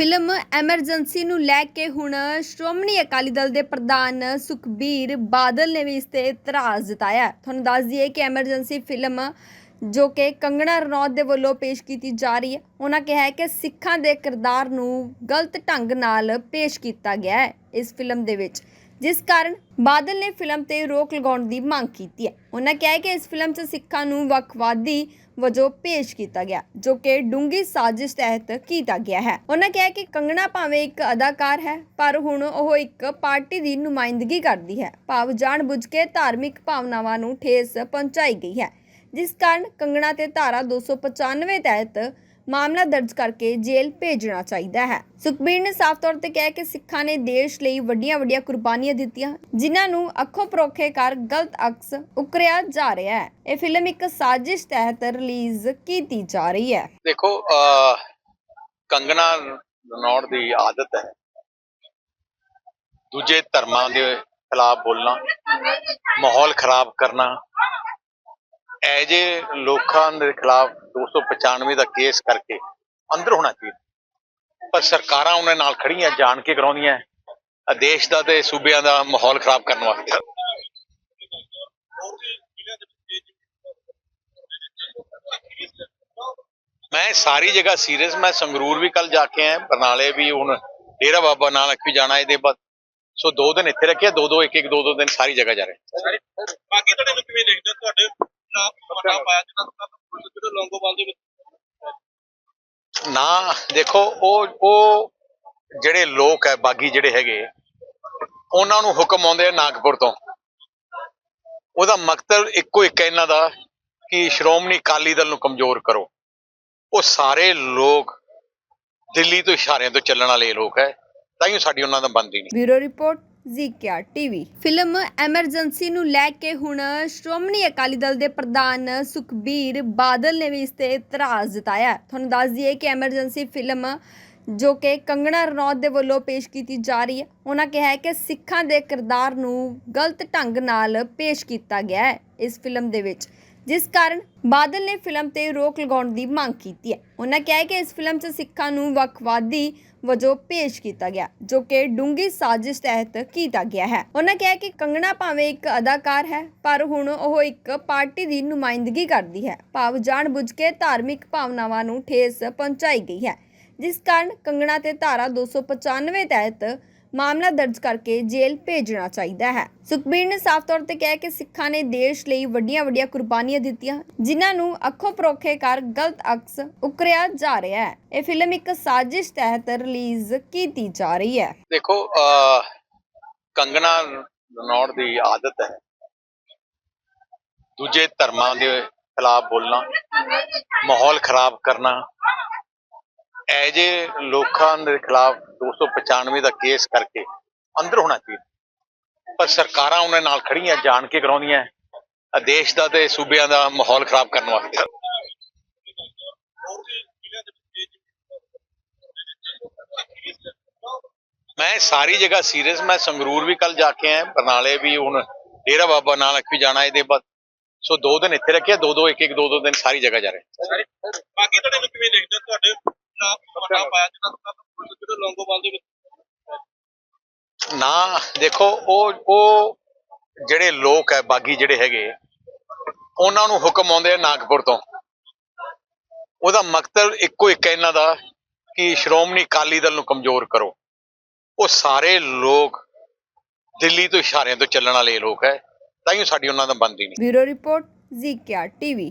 Film Emergency ਨੂੰ ਲੈ ਕੇ ਹੁਣ ਸ਼੍ਰੋਮਣੀ ਅਕਾਲੀ ਦਲ ਦੇ ਪ੍ਰਧਾਨ ਸੁਖਬੀਰ ਬਾਦਲ ਨੇ ਵੀ ਇਸ ਤੇ ਇਤਰਾਜ਼ ਜਤਾਇਆ। ਤੁਹਾਨੂੰ ਦੱਸ ਦਈਏ ਕਿ ਐਮਰਜੈਂਸੀ ਫਿਲਮ ਜੋ ਕਿ ਕੰਗਣਾ ਰਣੌਤ ਦੇ ਵੱਲੋਂ ਪੇਸ਼ ਕੀਤੀ ਜਾ ਰਹੀ ਹੈ, ਉਹਨਾਂ ਕਿਹਾ ਹੈ ਕਿ ਸਿੱਖਾਂ ਦੇ ਕਿਰਦਾਰ ਨੂੰ ਗਲਤ ਢੰਗ ਨਾਲ ਪੇਸ਼ ਕੀਤਾ ਗਿਆ ਹੈ ਇਸ ਫਿਲਮ ਦੇ ਵਿੱਚ। ਜਿਸ ਕਾਰਨ ਬਾਦਲ ਨੇ ਫਿਲਮ ਤੇ ਰੋਕ ਲਗਾਉਣ ਦੀ ਮੰਗ ਕੀਤੀ ਹੈ। ਉਹਨਾਂ ਕਿਹਾ ਕਿ ਇਸ ਫਿਲਮ 'ਚ ਸਿੱਖਾਂ ਨੂੰ ਵੱਖਵਾਦੀ ਵਜੋਂ ਪੇਸ਼ ਕੀਤਾ ਗਿਆ, ਜੋ ਕਿ ਡੂੰਗੀ ਸਾਜ਼ਿਸ਼ ਤਹਿਤ ਕੀਤਾ ਗਿਆ ਹੈ। ਉਹਨਾਂ ਕਿਹਾ ਕਿ ਕੰਗਣਾ ਭਾਵੇਂ ਇੱਕ ਅਦਾਕਾਰ ਹੈ, ਪਰ ਹੁਣ ਉਹ ਇੱਕ ਪਾਰਟੀ ਦੀ ਨੁਮਾਇੰਦਗੀ ਕਰਦੀ ਹੈ। ਭਾਵ ਜਾਣਬੁੱਝ ਕੇ ਧਾਰਮਿਕ ਭਾਵਨਾਵਾਂ ਨੂੰ ਠੇਸ ਪਹੁੰਚਾਈ ਗਈ ਹੈ, ਜਿਸ ਕਾਰਨ ਕੰਗਣਾ ਤੇ ਧਾਰਾ 295 ਤਹਿਤ ਮਾਮਲਾ ਦਰਜ ਕਰਕੇ ਜੇਲ੍ਹ ਭੇਜਣਾ ਚਾਹੀਦਾ ਹੈ। ਸੁਖਬੀਰ ਨੇ ਸਾਫ਼ ਤੌਰ ਤੇ ਕਿਹਾ ਕਿ ਸਿੱਖਾਂ ਨੇ ਦੇਸ਼ ਲਈ ਵੱਡੀਆਂ-ਵੱਡੀਆਂ ਕੁਰਬਾਨੀਆਂ ਦਿੱਤੀਆਂ, ਜਿਨ੍ਹਾਂ ਨੂੰ ਅੱਖੋਂ ਪਰੋਖੇ ਕਰ ਗਲਤ ਅਕਸ ਉਕਰਿਆ ਜਾ ਰਿਹਾ ਹੈ। ਇਹ ਫਿਲਮ ਇੱਕ ਸਾਜ਼ਿਸ਼ ਤਹਿਤ ਰਿਲੀਜ਼ ਕੀਤੀ ਜਾ ਰਹੀ ਹੈ। ਦੇਖੋ ਕੰਗਨਾ ਰਣੌੜ ਦੀ ਆਦਤ ਹੈ। ਦੂਜੇ ਧਰਮਾਂ ਦੇ ਖਿਲਾਫ ਬੋਲਣਾ, ਮਾਹੌਲ ਖਰਾਬ ਕਰਨਾ ਐਜੇ ਲੋਕਾਂ ਦੇ ਖਿਲਾਫ 295 ਦਾ ਕੇਸ ਕਰਕੇ ਅੰਦਰ ਹੋਣਾ ਚਾਹੀਦਾ। ਪਰ ਸਰਕਾਰਾਂ ਉਹਨਾਂ ਨਾਲ ਖੜੀਆਂ ਜਾਣ ਕੇ ਕਰਾਉਂਦੀਆਂ। ਆ ਦਾ ਤੇ ਸੂਬਿਆਂ ਦਾ ਮਾਹੌਲ ਖਰਾਬ ਕਰਨ ਵਾਸਤੇ। ਮੈਂ ਸਾਰੀ ਜਗ੍ਹਾ ਸੀਰੀਅਸ, ਮੈਂ ਸੰਗਰੂਰ ਵੀ ਕੱਲ ਜਾ ਕੇ ਆਇਆ, ਬਰਨਾਲੇ ਵੀ ਹੁਣ ਡੇਰਾ ਬਾਬਾ ਨਾਨਕ ਵੀ ਜਾਣਾ ਇਹਦੇ ਬਾਅਦ। ਸੋ ਦੋ ਦਿਨ ਇੱਥੇ ਰੱਖਿਆ, ਦੋ ਦੋ ਇੱਕ ਇੱਕ ਦੋ ਦੋ ਦਿਨ ਸਾਰੀ ਜਗ੍ਹਾ ਜਾ ਰਹੇ। ਬਾਕੀ ਤੁਹਾਡੇ ਨੂੰ ਕਿਵੇਂ ਦੇਖਦੇ ਤੁਹਾਡੇ ਵੱਡਾ ਪਾਇਆ ਜਿਹੜਾ ਜਿਹੜਾ ਲੌਂਗੋਵਾਲ ਦੇ ਵਿੱਚ ਨਾ, ਦੇਖੋ, ਉਹ ਉਹ ਜਿਹੜੇ ਲੋਕ ਹੈ, ਬਾਗੀ ਜਿਹੜੇ ਹੈਗੇ, ਉਹਨਾਂ ਨੂੰ ਹੁਕਮ ਆਉਂਦੇ ਆ ਨਾਗਪੁਰ ਤੋਂ। ਉਹਦਾ ਮਕਸਦ ਇੱਕੋ ਇੱਕ ਇਹਨਾਂ ਦਾ ਕਿ ਸ਼੍ਰੋਮਣੀ ਅਕਾਲੀ ਦਲ ਨੂੰ ਕਮਜ਼ੋਰ ਕਰੋ। ਉਹ ਸਾਰੇ ਲੋਕ ਦਿੱਲੀ ਤੋਂ ਇਸ਼ਾਰਿਆਂ ਤੋਂ ਚੱਲਣ ਵਾਲੇ ਲੋਕ ਹੈ ਤਾਂ ਹੀ ਸਾਡੀ ਉਹਨਾਂ ਦਾ ਬਣਦੀ ਨਹੀਂ। Bureau report. ਜ਼ੀਕਿਆ TV. Film Emergency ਨੂੰ ਲੈ ਕੇ ਹੁਣ ਸ਼੍ਰੋਮਣੀ ਅਕਾਲੀ ਦਲ ਦੇ ਪ੍ਰਧਾਨ ਸੁਖਬੀਰ ਬਾਦਲ ਨੇ ਵੀ ਇਸ ਤੇ ਇਤਰਾਜ਼ ਜਤਾਇਆ। ਤੁਹਾਨੂੰ ਦੱਸ ਦਈਏ ਕਿ ਐਮਰਜੈਂਸੀ ਫਿਲਮ ਜੋ ਕਿ ਕੰਗਣਾ ਰਣੌਤ ਦੇ ਵੱਲੋਂ ਪੇਸ਼ ਕੀਤੀ ਜਾ ਰਹੀ ਹੈ, ਉਹਨਾਂ ਕਿਹਾ ਹੈ ਕਿ ਸਿੱਖਾਂ ਦੇ ਕਿਰਦਾਰ ਨੂੰ ਗਲਤ ਢੰਗ ਨਾਲ ਪੇਸ਼ ਕੀਤਾ ਗਿਆ ਹੈ ਇਸ ਫਿਲਮ ਦੇ ਵਿੱਚ। ਜਿਸ ਕਾਰਨ ਬਾਦਲ ਨੇ ਫਿਲਮ ਤੇ ਰੋਕ ਲਗਾਉਣ ਦੀ ਮੰਗ ਕੀਤੀ ਹੈ। ਉਹਨਾਂ ਕਿਹਾ ਹੈ ਕਿ ਇਸ ਫਿਲਮ 'ਚ ਸਿੱਖਾਂ ਨੂੰ ਵੱਖਵਾਦੀ ਵਜੋਂ ਪੇਸ਼ ਕੀਤਾ ਗਿਆ, ਜੋ ਕਿ ਡੂੰਗੀ ਸਾਜ਼ਿਸ਼ ਤਹਿਤ ਕੀਤਾ ਗਿਆ ਹੈ। ਉਹਨਾਂ ਕਿਹਾ ਕਿ ਕੰਗਣਾ ਭਾਵੇਂ ਇੱਕ ਅਦਾਕਾਰ ਹੈ, ਪਰ ਹੁਣ ਉਹ ਇੱਕ ਪਾਰਟੀ ਦੀ ਨੁਮਾਇੰਦਗੀ ਕਰਦੀ ਹੈ। ਭਾਵ ਜਾਣਬੁੱਝ ਕੇ ਧਾਰਮਿਕ ਭਾਵਨਾਵਾਂ ਨੂੰ ਠੇਸ ਪਹੁੰਚਾਈ ਗਈ ਹੈ, ਜਿਸ ਕਾਰਨ ਕੰਗਣਾ ਤੇ ਧਾਰਾ 295 ਤਹਿਤ ਮਾਮਲਾ ਦਰਜ ਕਰਕੇ ਜੇਲ੍ਹ ਭੇਜਣਾ ਚਾਹੀਦਾ ਹੈ। ਸੁਖਬੀਰ ਨੇ ਸਾਫ਼ ਤੌਰ ਤੇ ਕਿਹਾ ਕਿ ਸਿੱਖਾਂ ਨੇ ਦੇਸ਼ ਲਈ ਵੱਡੀਆਂ-ਵੱਡੀਆਂ ਕੁਰਬਾਨੀਆਂ ਦਿੱਤੀਆਂ ਜਿਨ੍ਹਾਂ ਨੂੰ ਅੱਖੋਂ ਪਰੋਖੇ ਕਰ ਗਲਤ ਅਕਸ ਉਕਰਿਆ ਜਾ ਰਿਹਾ ਹੈ। ਇਹ ਫਿਲਮ ਇੱਕ ਸਾਜ਼ਿਸ਼ ਤਹਿਤ ਰਿਲੀਜ਼ ਕੀਤੀ ਜਾ ਰਹੀ ਹੈ। ਦੇਖੋ ਅਹ, ਰਣੌੜ ਦੀ ਆਦਤ ਹੈ। ਦੂਜੇ ਧਰਮਾਂ ਦੇ ਖਿਲਾਫ ਬੋਲਣਾ ਮਾਹੌਲ ਖਰਾਬ ਕਰਨਾ ਐਜੇ ਲੋਕਾਂ ਦੇ ਖਿਲਾਫ 295 ਦਾ ਕੇਸ ਕਰਕੇ ਅੰਦਰ ਹੋਣਾ ਚਾਹੀਦਾ। ਪਰ ਸਰਕਾਰਾਂ ਉਹਨਾਂ ਨਾਲ ਖੜੀਆਂ ਜਾਣ ਕੇ ਕਰਾਉਂਦੀਆਂ। ਆ ਦੇਸ਼ ਦਾ ਤੇ ਸੂਬਿਆਂ ਦਾ ਮਾਹੌਲ ਖਰਾਬ ਕਰਨ ਵਾਸਤੇ। ਮੈਂ ਸਾਰੀ ਜਗ੍ਹਾ ਸੀਰੀਅਸ, ਮੈਂ ਸੰਗਰੂਰ ਵੀ ਕੱਲ ਜਾ ਕੇ ਆਇਆ, ਬਰਨਾਲੇ ਵੀ ਹੁਣ ਡੇਰਾ ਬਾਬਾ ਨਾਨਕ ਵੀ ਜਾਣਾ ਇਹਦੇ ਬਾਅਦ। ਸੋ ਦੋ ਦਿਨ ਇੱਥੇ ਰੱਖਿਆ, ਦੋ ਦੋ ਇੱਕ ਇੱਕ ਦੋ ਦੋ ਦਿਨ ਸਾਰੀ ਜਗ੍ਹਾ ਜਾ ਰਹੇ। ਬਾਕੀ ਤੁਹਾਡੇ ਨੂੰ ਕਿਵੇਂ ਦੇਖਦੇ ਤੁਹਾਡੇ ਖਿਲਾਫ ਵੱਡਾ ਪਾਇਆ ਜਿਹੜਾ ਜਿਹੜਾ ਲੌਂਗੋਵਾਲ ਦੇ ਵਿੱਚ ਨਾ ਦੇਖੋ ਉਹ ਉਹ ਜਿਹੜੇ ਲੋਕ ਹੈ ਬਾਗੀ ਜਿਹੜੇ ਹੈਗੇ ਉਹਨਾਂ ਨੂੰ ਹੁਕਮ ਆਉਂਦੇ ਆ ਨਾਗਪੁਰ ਤੋਂ। ਉਹਦਾ ਮਕਸਦ ਇੱਕੋ ਇੱਕ ਹੈ ਇਹਨਾਂ ਦਾ ਕਿ ਸ਼੍ਰੋਮਣੀ ਅਕਾਲੀ ਦਲ ਨੂੰ ਕਮਜ਼ੋਰ ਕਰੋ। ਉਹ ਸਾਰੇ ਲੋਕ ਦਿੱਲੀ ਤੋਂ ਇਸ਼ਾਰਿਆਂ ਤੋਂ ਚੱਲਣ ਵਾਲੇ ਲੋਕ ਹੈ ਤਾਂ ਹੀ ਸਾਡੀ ਉਹਨਾਂ ਦਾ ਬਣਦੀ ਨਹੀਂ। ਬਿਊਰੋ ਰਿਪੋਰਟ ਜ਼ੀਕਿਆ ਟੀਵੀ।